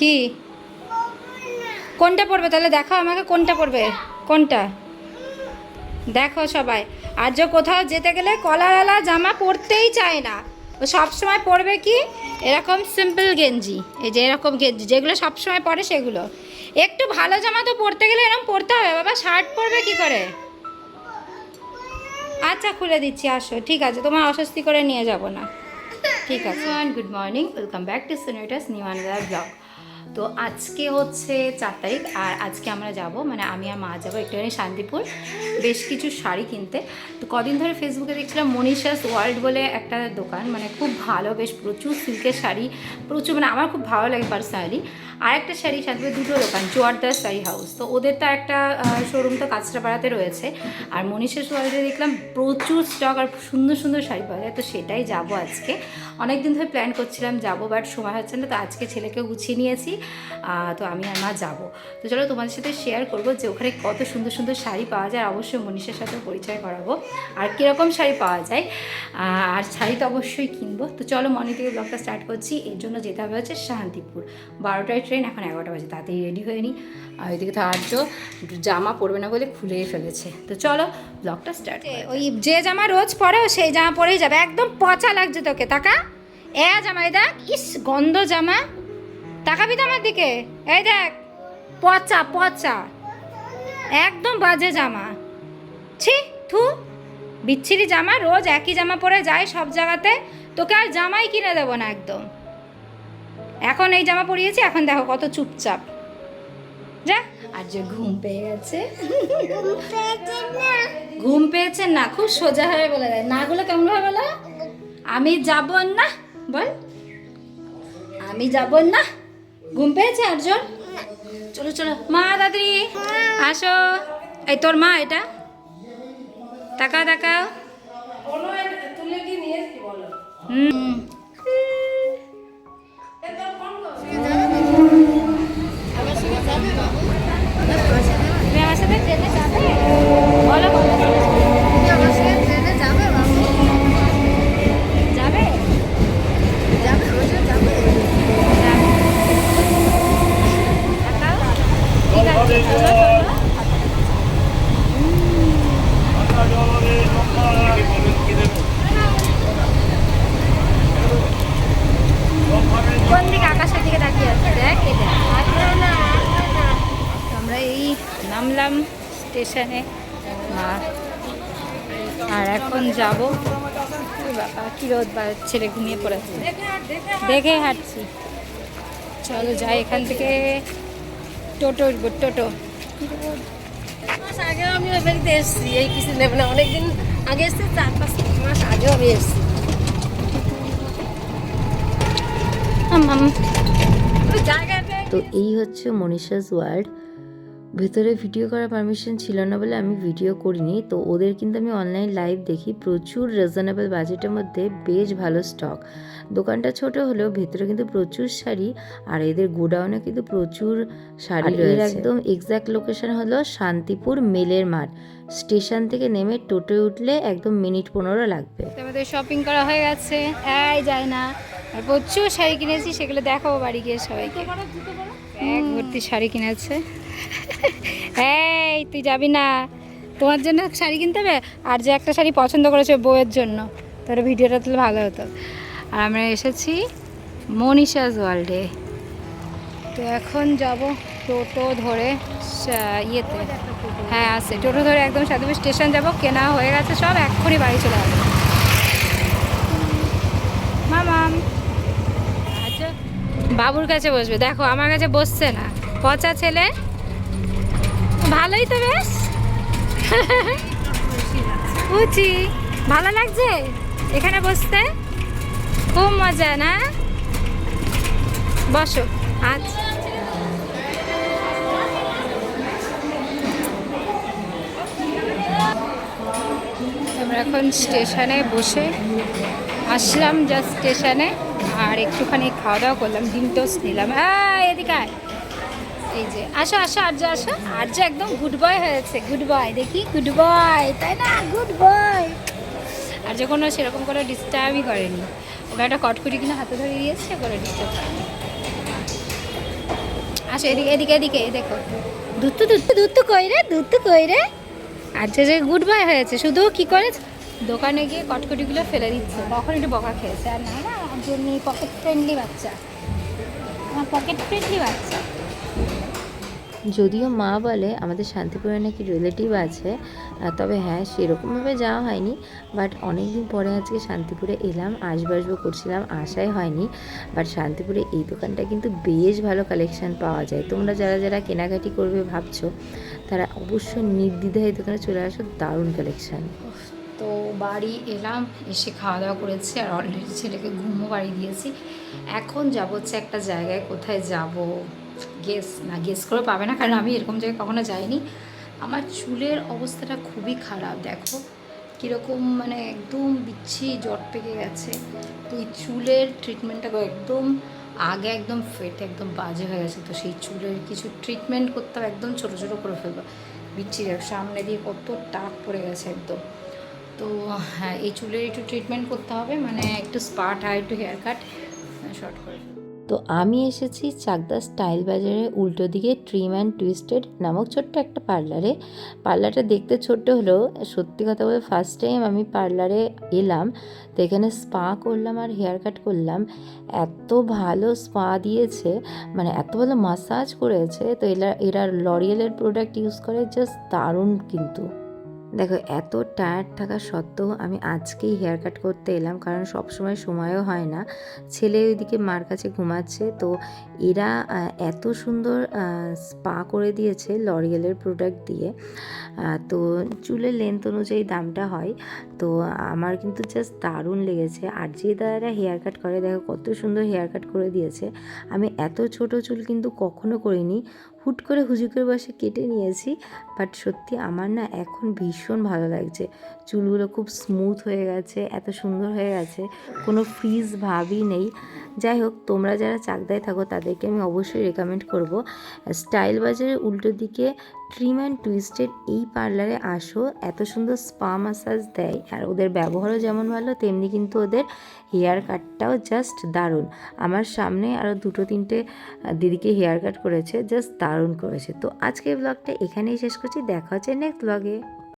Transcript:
কি? কোনটা পড়বে? তাহলে দেখো আমাকে কোনটা পড়বে। কোনটা? দেখো সবাই। আর যে কোথাও যেতে গেলে কলারওয়ালা জামা পরতেই চায় না। ও সবসময় পরবে কি? এরকম সিম্পল গেঞ্জি। এই যে এরকম গেঞ্জি। যেগুলো সবসময় পরে সেগুলো। একটু ভালো জামা তো পরতে গেলে এরকম পরতে হবে। বাবা শার্ট পরবে কি করে? আচ্ছা খুলে দিচ্ছি। আসো। ঠিক আছে, তোমার অস্বস্তি করে নিয়ে যাব না। ঠিক আছে। Good morning welcome back to সিনেটাস new another blog তো আজকে হচ্ছে চার তারিখ, আর আজকে আমরা যাব মানে আমি আর মা যাব একটুখানি শান্তিপুর, বেশ কিছু শাড়ি কিনতে। তো কদিন ধরে ফেসবুকে দেখছিলাম মনীষাস ওয়ার্ল্ড বলে একটা দোকান মানে খুব ভালো, বেশ প্রচুর সিল্কের শাড়ি, প্রচুর মানে আমার খুব ভালো লাগে পার্সোনালি আর একটা শাড়ি শান্তিপুর দুটো দোকান জোয়ারদার শাড়ি হাউস তো ওদের তো একটা শোরুম তো কাঁচরাপাড়াতে রয়েছে। আর মনীষাস ওয়ার্ল্ডে দেখলাম প্রচুর স্টক আর সুন্দর সুন্দর শাড়ি পাওয়া যায়। তো সেটাই যাব আজকে। অনেক দিন ধরে প্ল্যান করছিলাম যাব বাট সময় হচ্ছে না। তো আজকে ছেলেকে গুছিয়ে নিয়েছি। তো আমি আর মা যাব। তো চলো তোমাদের সাথে শেয়ার করব যে ওখানে কত সুন্দর সুন্দর শাড়ি পাওয়া যায় অবশ্যই মনীষের সাথে পরিচয় করাবো। আর কীরকম শাড়ি পাওয়া যায় আর শাড়ি তো অবশ্যই কিনবো। তো চলো মর্নিং থেকে ব্লগটা স্টার্ট করছি। এর জন্য যেতে হবে হচ্ছে শান্তিপুর। বারোটায় ট্রেন এখন এগারোটা বাজে, তাড়াতাড়ি রেডি হয়ে নিই আর ওইদিকে তো আর্য জামা পরবে না বলে খুলেই ফেলেছে। তো চলো ব্লগটা স্টার্ট ওই যে জামা রোজ পরে ও সেই জামা পরেই যাবে। একদম পচা লাগছে তোকে, তাকা। এ জামাই দেখ, ইস, গন্ধ জামা। তাকাবি তো আমার দিকে। এই দেখ পচা পচা। একদম বাজে জামা। ছি থু। বিচ্ছিরি জামা রোজ একই জামা পরে যায় সব জায়গাতে। তোকে আর জামাই কিনে দেবো না একদম। এখন এই জামা পরিয়েছি এখন দেখো কত চুপচাপ। যা। আর যে ঘুম পেয়ে গেছে। ঘুম পেয়েছে না খুব সোজা হয়ে বলে দেয়। নাগুলো কেমন হবে বলো? আমি যাব না বল। আমি যাব না। ঘুম পেয়েছে আটজন? চলো চলো। মা দাদি আসো। এই তোর মা এটা? তাকাও তাকাও। হুম তুমি আমার সাথে ট্রেনে যাবে বলো বলো যাবে তাকাও। ঠিক আছে চলো চলো কোন দিকে আকাশের দিকে তাকিয়ে আছে দেখ এই দেখ আমরা এই নামলাম স্টেশনে। আর- আর এখন যাব। বাবা কি রোদ ছেলে ঘুমিয়ে পড়েছে। দেখে হাঁটছি। চলো যাই এখান থেকে। টোটো উঠবো টোটো। মাস আগে আমি ওই বাড়িতে এসেছি। এই কিছু নেব না। অনেকদিন আগে এসেছি চার পাঁচ মাস আগেও আমি এসেছি। তো এই হচ্ছে মনীষাস ওয়ার্ল্ড ভেতরে ভিডিও করার পারমিশন ছিল না বলে আমি ভিডিও করিনি। তো ওদের কিন্তু আমি অনলাইন লাইভ দেখি। প্রচুর রিজনেবল বাজেটের মধ্যে বেশ ভালো স্টক দোকানটা ছোট হলেও ভেতরে কিন্তু প্রচুর শাড়ি আর এদের গোডাউনে কিন্তু প্রচুর শাড়ি এর একদম এক্স্যাক্ট লোকেশন হলো শান্তিপুর মেলের মাঠ। স্টেশন থেকে নেমে টোটো উঠলে একদম মিনিট পনেরো লাগবে। আমাদের শপিং করা হয়ে গেছে। এই যায় না আর প্রচুর শাড়ি কিনেছি সেগুলো দেখাবো বাড়ি গিয়ে সবাইকে। এক ভর্তি শাড়ি কিনেছে। এই, তুই যাবি না। তোমার জন্য শাড়ি কিনতে হবে, আর যে একটা শাড়ি পছন্দ করেছে বউয়ের জন্য, তোর ভিডিওটা তাহলে ভালো হতো। আর আমরা এসেছি মনীষাজ ওয়ার্ল্ডে। তো এখন যাব টোটো ধরে ইয়েতে। হ্যাঁ আছে। টোটো ধরে একদম সাধুপুর স্টেশন যাব, কেনা হয়ে গেছে সব, এক্ষুনি বাড়ি চলে যাবে মামাম আচ্ছা বাবুর কাছে বসবে। দেখো, আমার কাছে বসছে না। পচা ছেলে ভালোই তো বেশ। বুঝছি ভালো লাগছে? এখানে বসতে? খুব মজা, না? বসো আচ্ছা আমরা এখন স্টেশনে বসে আসলাম জাস্ট স্টেশনে, আর একটুখানি খাওয়া দাওয়া করলাম, ডিম টোস্ট নিলাম। হ্যাঁ এদিকে। এই যে, আসো আসো, আর্য আসো। আর্য একদম গুড বয় হয়েছে গুড বয় দেখি গুড বয় তাই না? গুড বয় আর যে কোনো সেরকম করে ডিস্টার্বই করেনি। ওকে একটা কটকুটি কিনে হাতে ধরে দিয়েছে, করে ডিস্টার্ব আসো, এদিকে এদিকে এদিকে দেখো। দুধ তো দুধ তো কই রে? দুধ তো কই রে? আচ্ছা যে গুড বাই হয়েছে, শুধু কি করে দোকানে গিয়ে কটকটিগুলো ফেলে দিচ্ছে। তখন একটু বকা খেয়েছে। আর না না আর জন্য পকেট ফ্রেন্ডলি বাচ্চা। আমার পকেট ফ্রেন্ডলি বাচ্চা। যদিও মা বলে আমাদের শান্তিপুরে নাকি রিলেটিভ আছে তবে হ্যাঁ সেরকমভাবে যাওয়া হয়নি। বাট অনেক দিন পরে আজকে শান্তিপুরে এলাম আসব আসব করছিলাম, আশাই হয়নি। বাট শান্তিপুরে এই দোকানটা কিন্তু বেশ ভালো কালেকশান পাওয়া যায়। তোমরা যারা যারা কেনাকাটি করবে ভাবছ, তারা অবশ্যই নির্দ্বিধায় এই দোকানে চলে আসো, দারুণ কালেকশান তো বাড়ি এলাম, এসে খাওয়া দাওয়া করেছি, আর অলরেডি ছেলেকে ঘুমও বাড়ি দিয়েছি। এখন যাব হচ্ছে একটা জায়গায়, কোথায় যাব? গেস না গেস করে পাবে না, কারণ আমি এরকম জায়গায় কখনো যাইনি। আমার চুলের অবস্থাটা খুবই খারাপ, দেখো। কীরকম মানে একদম বিচ্ছি জট পেকে গেছে। তো এই চুলের ট্রিটমেন্টটা একদম আগে একদম ফেটে, একদম বাজে হয়ে গেছে। তো সেই চুলের কিছু ট্রিটমেন্ট করতে হবে, একদম ছোটো ছোটো করে ফেলব। বিচ্ছি সামনে দিয়ে কত টাক পড়ে গেছে একদম। তো হ্যাঁ এই চুলের একটু ট্রিটমেন্ট করতে হবে মানে একটু স্পাট আর একটু হেয়ার কাট শর্ট করে। তো আমি এসেছি চাকদা স্টাইল বাজারের উল্টো দিকে ট্রিম অ্যান্ড টুইস্টেড নামক ছোট্ট একটা পার্লারে। পার্লারটা দেখতে ছোট্ট হলেও সত্যি কথা বলে ফার্স্ট টাইম আমি পার্লারে এলাম তো এখানে স্পা করলাম আর হেয়ার কাট করলাম। এত ভালো স্পা দিয়েছে মানে এত ভালো মাসাজ করেছে। তো এরা এরা লরিয়েলের প্রোডাক্ট ইউজ করে জাস্ট দারুণ কিন্তু। দেখো, এত টায়ার্ড থাকা সত্ত্বেও আমি আজকেই হেয়ার কাট করতে এলাম, কারণ সবসময় সময়ও হয় না। ছেলে ওইদিকে মার কাছে ঘুমাচ্ছে, তো এরা এত সুন্দর স্পা করে দিয়েছে লরিয়েলের প্রোডাক্ট দিয়ে। তো চুলের লেন্থ অনুযায়ী দামটা হয়, তো আমার কিন্তু জাস্ট দারুণ লেগেছে। আর যে দাদারা হেয়ার কাট করে, দেখো কত সুন্দর হেয়ার কাট করে দিয়েছে। আমি এত ছোট চুল কিন্তু কখনো করিনি। হুট করে হুজুকের বসে কেটে নিয়েছি বাট সত্যি আমার না এখন ভীষণ ভালো লাগছে। চুলগুলো খুব স্মুথ হয়ে গেছে, এত সুন্দর হয়ে গেছে, কোনো ফ্রিজ ভাবই নেই। যাই হোক, তোমরা যারা চাকদায় থাকো, তাদেরকে আমি অবশ্যই রেকমেন্ড করব। স্টাইল বাজারের উল্টো দিকে ট্রিম অ্যান্ড টুইস্টেড এই পার্লারে আসো। এত সুন্দর স্পা মাসাজ দেয়। আর ওদের ব্যবহারও যেমন ভালো, তেমনি কিন্তু ওদের হেয়ার কাটটাও জাস্ট দারুণ। আমার সামনে আরও দুটো তিনটে দিদিকে হেয়ার কাট করেছে জাস্ট দারুণ করেছে। তো আজকে ব্লগটা এখানেই শেষ করছি। দেখা হচ্ছে নেক্সট ব্লগে